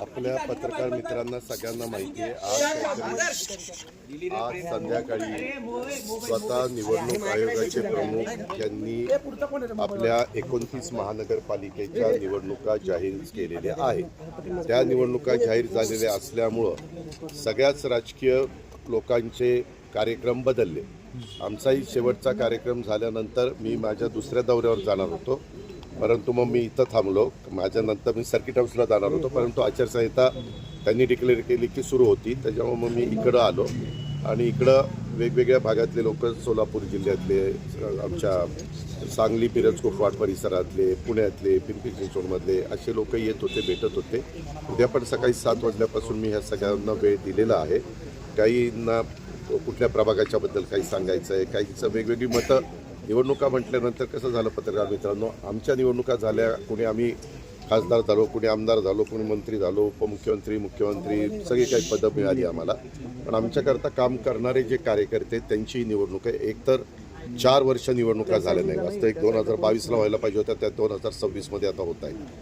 आपल्या पत्रकार मित्रांना सगळ्यांना माहिती आहे आज आज संध्याकाळी स्वतः निवडणूक आयोगाचे प्रमुख यांनी आपल्या एकोणतीस महानगरपालिकेच्या निवडणुका जाहीर केलेल्या आहेत. त्या निवडणुका जाहीर झालेल्या असल्यामुळं सगळ्याच राजकीय लोकांचे कार्यक्रम बदलले. आमचाही शेवटचा कार्यक्रम झाल्यानंतर मी माझ्या दुसऱ्या दौऱ्यावर जाणार होतो. परंतु मग मी इथं थांबलो. माझ्यानंतर मी सर्किट हाऊसला जाणार होतो. परंतु आचारसंहिता त्यांनी डिक्लेअर केली की सुरू होती. त्याच्यामुळे मग मी इकडं आलो. आणि इकडं वेगवेगळ्या भागातले लोक सोलापूर जिल्ह्यातले आमच्या सांगली पिरजकोटवाड परिसरातले पुण्यातले पिंपरी चिंचवडमधले असे लोक येत होते भेटत होते. उद्या पण सकाळी सात वाजल्यापासून मी ह्या सगळ्यांना वेळ दिलेला आहे. काहींना कुठल्या प्रभागाच्याबद्दल काही सांगायचं आहे काहींचं वेगवेगळी मतं निवडणुका म्हटल्यानंतर कसं झालं पत्रकार मित्रांनो? आमच्या निवडणुका झाल्या कोणी आम्ही खासदार झालो कोणी आमदार झालो कोणी मंत्री झालो उपमुख्यमंत्री मुख्यमंत्री सगळी काही पदं मिळाली आम्हाला. पण आमच्याकरता काम करणारे जे कार्यकर्ते त्यांची निवडणूक आहे. एकतर चार वर्ष निवडणुका झाल्या नाही. वास्तविक दोन हजार बावीसला व्हायला पाहिजे होत्या त्या दोन हजार सव्वीसमध्ये आता होत आहे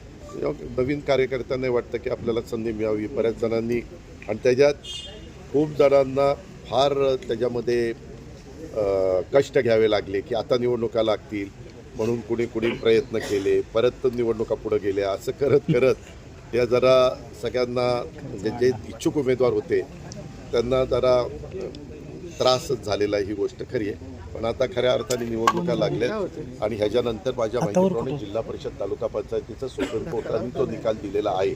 नवीन कार्यकर्त्यांना वाटतं की आपल्याला संधी मिळावी बऱ्याच जणांनी आणि त्याच्यात खूप जणांना फार त्याच्यामध्ये कष्ट घ्यावे लागले की आता निवडणुका लागतील म्हणून कुणी कुणी प्रयत्न केले परत निवडणुका पुढे गेल्या असं करत करत या जरा सगळ्यांना म्हणजे जे इच्छुक उमेदवार होते त्यांना जरा त्रासच झालेला ही गोष्ट खरी आहे. पण आता खऱ्या अर्थाने निवडणुका लागल्या आणि ह्याच्यानंतर माझ्या माहितीप्रमाणे जिल्हा परिषद तालुका पंचायतीचा सुप्रीम कोर्टाने तो निकाल दिलेला आहे.